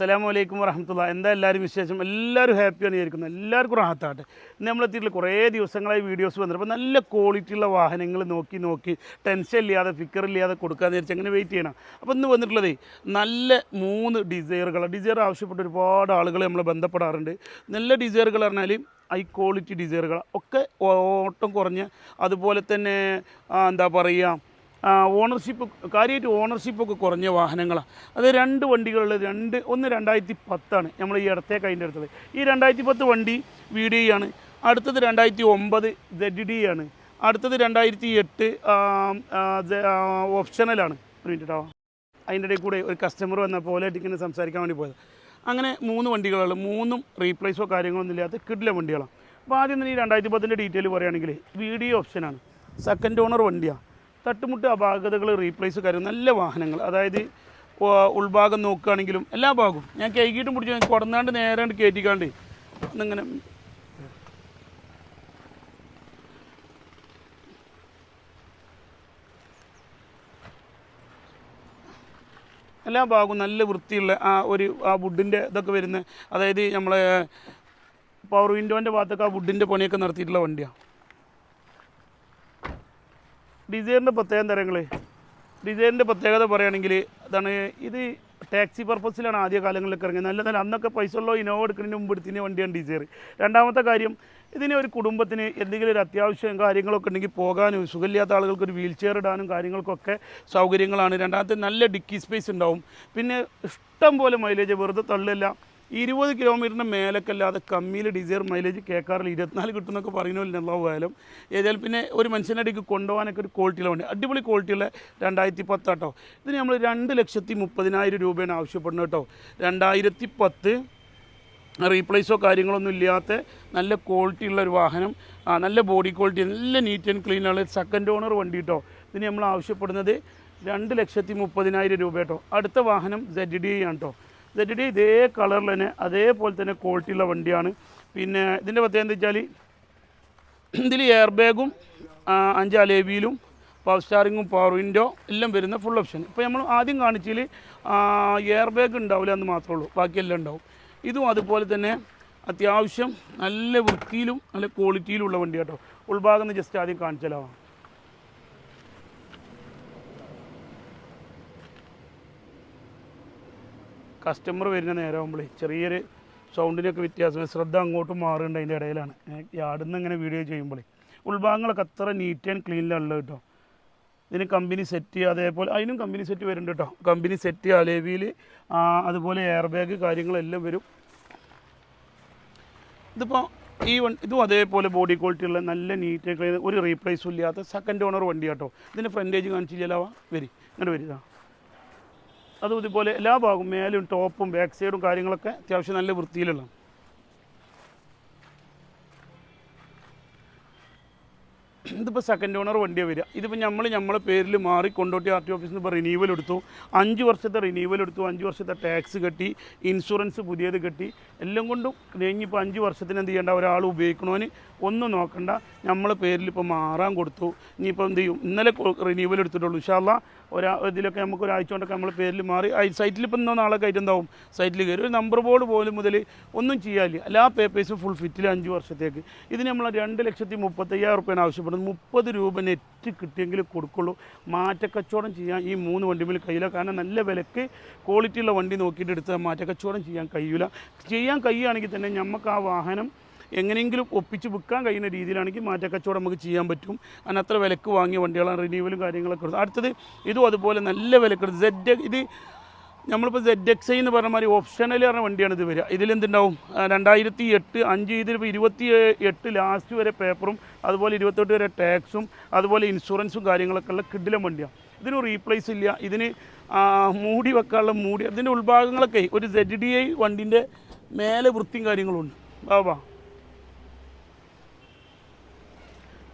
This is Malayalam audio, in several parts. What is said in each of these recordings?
അസ്സലാമു വലൈക്കും വരഹമുല്ല എന്താ എല്ലാവരും വിശേഷം? എല്ലാവരും ഹാപ്പിയാണ് വിചാരിക്കുന്നത് എല്ലാവർക്കും റാഹത്താട്ടെ നമ്മളെത്തിയിട്ടുള്ള കുറേ ദിവസങ്ങളായി വീഡിയോസ് വന്നിട്ട് അപ്പോൾ നല്ല ക്വാളിറ്റിയുള്ള വാഹനങ്ങൾ നോക്കി നോക്കി ടെൻഷൻ ഇല്ലാതെ ഫിക്കർ ഇല്ലാതെ കൊടുക്കാന്ന് വിചാരിച്ച് അങ്ങനെ വെയിറ്റ് ചെയ്യണം. അപ്പോൾ ഇന്ന് വന്നിട്ടുള്ളതേ നല്ല മൂന്ന് ഡിസൈറുകൾ ഡിസൈർ ആവശ്യപ്പെട്ട ഒരുപാട് ആളുകൾ നമ്മൾ ബന്ധപ്പെടാറുണ്ട്. നല്ല ഡിസൈറുകൾ പറഞ്ഞാൽ ഹൈ ക്വാളിറ്റി ഡിസൈറുകൾ ഒക്കെ ഓട്ടം കുറഞ്ഞ് അതുപോലെ തന്നെ എന്താ പറയുക ഓണർഷിപ്പ് കാര്യമായിട്ട് ഓണർഷിപ്പൊക്കെ കുറഞ്ഞ വാഹനങ്ങളാണ് അത് രണ്ട് വണ്ടികളുള്ള രണ്ട് ഒന്ന് രണ്ടായിരത്തി പത്താണ് നമ്മൾ ഈ ഇടത്തേക്ക് അതിന്റെ അടുത്തത്. ഈ രണ്ടായിരത്തി പത്ത് വണ്ടി വി ഡി ആണ്. അടുത്തത് രണ്ടായിരത്തി ഒമ്പത് സെഡ് ഡി ആണ്. അടുത്തത് രണ്ടായിരത്തി എട്ട് ഓപ്ഷണലാണ് ഒരു മിനിറ്റ് കേട്ടോ അതിന്റെ ഇടയിൽ കൂടെ ഒരു കസ്റ്റമർ വന്ന പോലെ ടിക്കിന് സംസാരിക്കാൻ വേണ്ടി പോയത്. അങ്ങനെ മൂന്ന് വണ്ടികളുള്ള മൂന്നും റീപ്ലേസോ കാര്യങ്ങളൊന്നും ഇല്ലാത്ത കിഡിലെ വണ്ടികളാണ് അപ്പോൾ ആദ്യം തന്നെ ഈ രണ്ടായിരത്തി പത്തിന്റെ ഡീറ്റെയിൽ പറയുകയാണെങ്കിൽ വീഡിയോ ഓപ്ഷനാണ് സെക്കൻഡ് ഓണർ വണ്ടിയാണ് തട്ടുമുട്ട് അപാകതകൾ റീപ്ലേസ് കാര്യം നല്ല വാഹനങ്ങൾ. അതായത് ഉൾഭാഗം നോക്കുകയാണെങ്കിലും എല്ലാ ഭാഗവും. ഞാൻ കൈകിട്ടും പിടിച്ചു കൊടുന്നാണ്ട് നേരെ കയറ്റിക്കാണ്ട് അന്നിങ്ങനെ എല്ലാ ഭാഗവും നല്ല വൃത്തിയുള്ള ആ ഒരു ആ വുഡിന്റെ ഇതൊക്കെ വരുന്ന അതായത് നമ്മളെ പവർ വിൻഡോന്റെ ഭാഗത്തൊക്കെ ആ വുഡിന്റെ പണിയൊക്കെ നടത്തിയിട്ടുള്ള വണ്ടിയാണ് ഡിസൈറിന്റെ പ്രത്യേകം തരങ്ങൾ ഡിസൈറിന്റെ പ്രത്യേകത പറയുകയാണെങ്കിൽ അതാണ് ഇത് ടാക്സി പർപ്പസിലാണ് ആദ്യ കാലങ്ങളിലൊക്കെ ഇറങ്ങിയത്. നല്ല നല്ല അന്നൊക്കെ പൈസ ഉള്ള ഇനോവ എടുക്കുന്നതിന് മുമ്പ് എടുത്തിന് വണ്ടിയാണ് ഡിസൈർ രണ്ടാമത്തെ കാര്യം ഇതിന് ഒരു കുടുംബത്തിന് എന്തെങ്കിലും ഒരു അത്യാവശ്യം കാര്യങ്ങളൊക്കെ ഉണ്ടെങ്കിൽ പോകാനും സുഖമില്ലാത്ത ആളുകൾക്ക് ഒരു വീൽ ചെയർ ഇടാനും കാര്യങ്ങൾക്കൊക്കെ സൗകര്യങ്ങളാണ്. രണ്ടാമത്തെ നല്ല ഡിക്കി സ്പേസ് ഉണ്ടാവും. പിന്നെ ഇഷ്ടം പോലെ മൈലേജ് വെറുതെ തള്ളില്ല ഇരുപത് കിലോമീറ്ററിന് മേലക്കല്ലാതെ കമ്മിയിൽ ഡിസയർ മൈലേജ് കേൾക്കാറില്ല. ഇരുപത്തിനാല് കിട്ടുന്നൊക്കെ പറയുന്നില്ല പോയാലും ഏതായാലും പിന്നെ ഒരു മനുഷ്യന്റെ അടിക്ക് കൊണ്ടുപോകാനൊക്കെ ഒരു ക്വാളിറ്റിയുള്ള വണ്ടി. അടിപൊളി ക്വാളിറ്റിയുള്ള രണ്ടായിരത്തി പത്താട്ടോ ഇതിന് നമ്മൾ രണ്ട് ലക്ഷത്തി മുപ്പതിനായിരം രൂപയാണ് ആവശ്യപ്പെടുന്നത് കേട്ടോ. രണ്ടായിരത്തി പത്ത് റീപ്ലേസോ കാര്യങ്ങളൊന്നും ഇല്ലാത്ത നല്ല ക്വാളിറ്റി ഉള്ള ഒരു വാഹനം. നല്ല ബോഡി ക്വാളിറ്റി നല്ല നീറ്റ് ആൻഡ് ക്ലീൻ ഉള്ള സെക്കൻഡ് ഓണർ വണ്ടി കേട്ടോ. ഇതിന് നമ്മൾ ആവശ്യപ്പെടുന്നത് രണ്ട് ലക്ഷത്തി മുപ്പതിനായിരം രൂപ കേട്ടോ. അടുത്ത വാഹനം സെഡ് ഡി ആണ് കേട്ടോ. ഡി ഇതേ കളറിൽ തന്നെ അതേപോലെ തന്നെ ക്വാളിറ്റി ഉള്ള വണ്ടിയാണ്. പിന്നെ ഇതിന്റെ പ്രത്യേകത എന്താ വെച്ചാൽ ഇതിൽ എയർ ബാഗും അഞ്ച് അലേബിയിലും പവർ സ്റ്റാറിങ്ങും പവർ വിൻഡോ എല്ലാം വരുന്ന ഫുൾ ഓപ്ഷൻ ഇപ്പോൾ നമ്മൾ ആദ്യം കാണിച്ചതിൽ എയർ ബാഗ് ഉണ്ടാവില്ല എന്ന് മാത്രമേ ഉള്ളൂ. ബാക്കിയെല്ലാം ഉണ്ടാവും. ഇതും അതുപോലെ തന്നെ അത്യാവശ്യം നല്ല വൃത്തിയിലും നല്ല ക്വാളിറ്റിയിലുള്ള വണ്ടി കേട്ടോ ഉൾഭാഗം ജസ്റ്റ് ആദ്യം കാണിച്ചാലോ? കസ്റ്റമർ വരുന്ന നേരമാകുമ്പോഴേ ചെറിയൊരു സൗണ്ടിനൊക്കെ വ്യത്യാസം ശ്രദ്ധ അങ്ങോട്ടും മാറുന്നുണ്ട് അതിന്റെ ഇടയിലാണ്. യാടുന്ന ഇങ്ങനെ വീഡിയോ ചെയ്യുമ്പോഴേ ഉൾഭാഗങ്ങളൊക്കെ അത്ര നീറ്റ് ആൻഡ് ക്ലീനിലുള്ളത് കേട്ടോ ഇതിന് കമ്പനി സെറ്റ് അതേപോലെ അതിനും കമ്പനി സെറ്റ് വരുന്നുണ്ട് കേട്ടോ കമ്പനി സെറ്റ് അലേവിയിൽ അതുപോലെ എയർ ബാഗ് കാര്യങ്ങളെല്ലാം വരും. ഇതിപ്പോൾ ഈ വൺ ഇതും അതേപോലെ ബോഡി ക്വാളിറ്റി ഉള്ള നല്ല നീറ്റ് ക്ലീൻ ഒരു റീപ്ലേസും ഇല്ലാത്ത സെക്കൻഡ് ഓണർ വണ്ടി കേട്ടോ ഇതിന്റെ ഫ്രണ്ടേജ് കാണിച്ചില്ലാവാ വരി ഇങ്ങോട്ട് വരിക അതും ഇതുപോലെ എല്ലാ ഭാഗവും മേലും ടോപ്പും ബാക്ക് സൈഡും കാര്യങ്ങളൊക്കെ അത്യാവശ്യം നല്ല വൃത്തിയിലുള്ള. ഇതിപ്പോൾ സെക്കൻഡ് ഓണർ വണ്ടിയാണ് വരിക. ഇതിപ്പോൾ നമ്മൾ നമ്മളെ പേരിൽ മാറി കൊണ്ടോട്ടി ആർ ടി ഓഫീസിൽ നിന്ന് ഇപ്പോൾ റിന്യൂവൽ എടുത്തു. അഞ്ച് വർഷത്തെ റിന്യൂവൽ എടുത്തു. അഞ്ച് വർഷത്തെ ടാക്സ് കെട്ടി ഇൻഷുറൻസ് പുതിയത് കെട്ടി. എല്ലാം കൊണ്ടും കഴിഞ്ഞിപ്പോൾ അഞ്ച് വർഷത്തിന് എന്ത് ചെയ്യേണ്ട? ഒരാൾ ഉപയോഗിക്കണോന് ഒന്നും നോക്കണ്ട. നമ്മൾ പേരിൽ ഇപ്പോൾ മാറാൻ കൊടുത്തു. ഇനിയിപ്പോൾ എന്ത് ചെയ്യും? ഇന്നലെ റിന്യൂവൽ എടുത്തിട്ടുള്ളൂ. ഇഷാല്ല ഒരാ ഇതിലൊക്കെ നമുക്ക് ഒരാഴ്ച കൊണ്ടൊക്കെ നമ്മൾ പേരിൽ മാറി. സൈറ്റിൽ ഇപ്പം ഇന്നോ നാളെ കയറ്റം എന്താവും? സൈറ്റിൽ കയറി ഒരു നമ്പർ ബോർഡ് പോലും മുതൽ ഒന്നും ചെയ്യാനില്ല. എല്ലാ പേപ്പേഴ്സും ഫുൾ ഫിറ്റിൽ അഞ്ച് വർഷത്തേക്ക്. ഇതിന് നമ്മൾ രണ്ട് ലക്ഷത്തി മുപ്പത്തയ്യായിരം റുപ്യാണ് ആവശ്യപ്പെടുന്നത്. മുപ്പത് രൂപ നെറ്റ് കിട്ടിയെങ്കിൽ കൊടുക്കുള്ളൂ. മാറ്റക്കച്ചവടം ചെയ്യാൻ ഈ മൂന്ന് വണ്ടിമേൽ കഴിയില്ല. കാരണം നല്ല വിലക്ക് ക്വാളിറ്റിയുള്ള വണ്ടി നോക്കിയിട്ട് എടുത്ത് മാറ്റക്കച്ചവടം ചെയ്യാൻ കഴിയില്ല ചെയ്യാൻ കഴിയുകയാണെങ്കിൽ തന്നെ നമുക്ക് ആ വാഹനം എങ്ങനെയെങ്കിലും ഒപ്പിച്ച് വിൽക്കാൻ കഴിയുന്ന രീതിയിലാണെങ്കിൽ മാറ്റക്കച്ചവടം നമുക്ക് ചെയ്യാൻ പറ്റും. അതിന് അത്ര വിലക്ക് വാങ്ങിയ വണ്ടികളാണ് റിന്യൂവലും കാര്യങ്ങളൊക്കെ അടുത്തത് ഇതും അതുപോലെ നല്ല വിലക്ക് സെഡ് ഇത് നമ്മളിപ്പോൾ സെഡ് എക്സ് ഐ എന്ന് പറഞ്ഞ മാതിരി ഓപ്ഷനൽ പറഞ്ഞ വണ്ടിയാണ് ഇത് വരിക. ഇതിലെന്തുണ്ടാവും രണ്ടായിരത്തി എട്ട് അഞ്ച് ഇതിലിപ്പോൾ ഇരുപത്തി എട്ട് ലാസ്റ്റ് വരെ പേപ്പറും അതുപോലെ ഇരുപത്തെട്ട് വരെ ടാക്സും അതുപോലെ ഇൻഷുറൻസും കാര്യങ്ങളൊക്കെ ഉള്ള കിഡിലും വണ്ടിയാണ് ഇതിന് റീപ്ലേസ് ഇല്ല. ഇതിന് മൂടി വെക്കാനുള്ള മൂടി അതിന്റെ ഉൾഭാഗങ്ങളൊക്കെ ഒരു സെഡ് ഡി ഐ വണ്ടിന്റെ മേലെ വൃത്തിയും കാര്യങ്ങളും ഉണ്ട് വാ വാ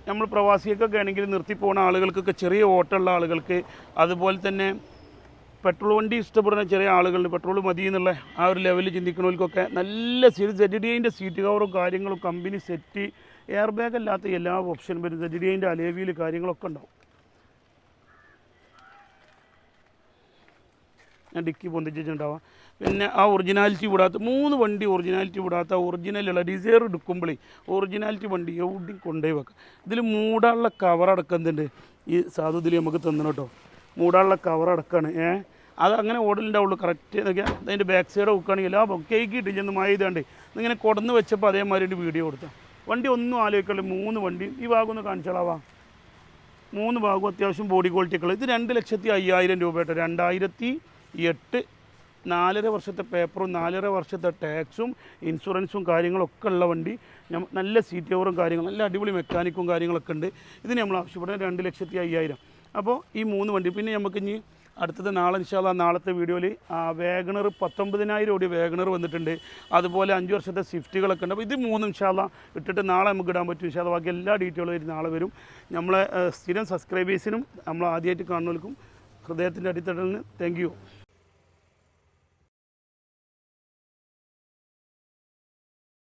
നമ്മൾ പ്രവാസികൾക്കൊക്കെ ആണെങ്കിൽ നിർത്തിപ്പോണ ആളുകൾക്കൊക്കെ ചെറിയ ഓട്ടമുള്ള ആളുകൾക്ക് അതുപോലെ തന്നെ പെട്രോൾ വണ്ടി ഇഷ്ടപ്പെടുന്ന ചെറിയ ആളുകളുണ്ട്. പെട്രോൾ മതി എന്നുള്ള ആ ഒരു ലെവലിൽ ചിന്തിക്കുന്നവർക്കൊക്കെ നല്ല സീറ്റ് സെഡ് ഡി ഐന്റെ സീറ്റ് കവറും കാര്യങ്ങളും കമ്പനി സെറ്റ് എയർ ബാഗ് അല്ലാത്ത എല്ലാ ഓപ്ഷനും വരും സെഡ് ഡി ഐന്റെ അലേവിയിൽ കാര്യങ്ങളൊക്കെ ഉണ്ടാവും. ഞാൻ ഡിക്കി പൊന്തിച്ചിട്ടുണ്ടാവാം. പിന്നെ ആ ഒറിജിനാലിറ്റി വിടാത്ത മൂന്ന് വണ്ടി ഒറിജിനാലിറ്റി വിടാത്ത ഒറിജിനലുള്ള ഡിസൈർ എടുക്കുമ്പോഴേ ഒറിജിനാലിറ്റി വണ്ടി എവിടെയും കൊണ്ടുപോയി വെക്കാം. ഇതിൽ മൂടാനുള്ള കവർ അടക്കുന്നുണ്ട് ഈ സാധു ഇതിൽ നമുക്ക് തന്നു കേട്ടോ മൂടാനുള്ള കവർ അടക്കാണ്. ഏ? അത് അങ്ങനെ ഓടലിന്റെ ഉള്ളു കറക്റ്റ് നോക്കിയാൽ അതിന്റെ ബാക്ക് സൈഡ് നോക്കുകയാണെങ്കിൽ ആ കേക്കിട്ട് ചെന്ന് മായതാണ്ട് ഇങ്ങനെ കൊടന്ന് വെച്ചപ്പോൾ അതേമാതിരി ഒരു വീഡിയോ കൊടുത്താൽ വണ്ടി ഒന്നും ആലോചിക്കുള്ളൂ മൂന്ന് വണ്ടി ഈ ഭാഗം ഒന്ന് കാണിച്ചോളാവാ മൂന്ന് ഭാഗവും അത്യാവശ്യം ബോഡി ക്വാളിറ്റികൾ ഇത് രണ്ട് ലക്ഷത്തി അയ്യായിരം രൂപ കേട്ടോ. രണ്ടായിരത്തി എട്ട് നാലര വർഷത്തെ പേപ്പറും നാലര വർഷത്തെ ടാക്സും ഇൻഷുറൻസും കാര്യങ്ങളൊക്കെ ഉള്ള വണ്ടി. നല്ല സീറ്റ് ഓവറും കാര്യങ്ങളും നല്ല അടിപൊളി മെക്കാനിക്കും കാര്യങ്ങളൊക്കെ ഉണ്ട്. ഇതിന് നമ്മൾ ആവശ്യപ്പെടുന്നത് രണ്ട് ലക്ഷത്തി അയ്യായിരം. അപ്പോൾ ഈ മൂന്ന് വണ്ടി പിന്നെ നമുക്ക് ഇനി അടുത്തത് നാളെ നിശാല നാളത്തെ വീഡിയോയിൽ വേഗണർ പത്തൊമ്പതിനായിരം ഓടി വേഗണർ വന്നിട്ടുണ്ട്. അതുപോലെ അഞ്ച് വർഷത്തെ സ്വിഫ്റ്റുകളൊക്കെ ഉണ്ട്. അപ്പോൾ ഇത് മൂന്നും നിശാല ഇട്ടിട്ട് നാളെ നമുക്ക് ഇടാൻ പറ്റും. നിശാല ബാക്കി എല്ലാ ഡീറ്റെയിലും നാളെ വരും. നമ്മളെ സ്ഥിരം സബ്സ്ക്രൈബേഴ്സിനും നമ്മൾ ആദ്യമായിട്ട് കാണുന്നവർക്കും ഹൃദയത്തിന്റെ അടിത്തട്ടിൽ നിന്ന് താങ്ക്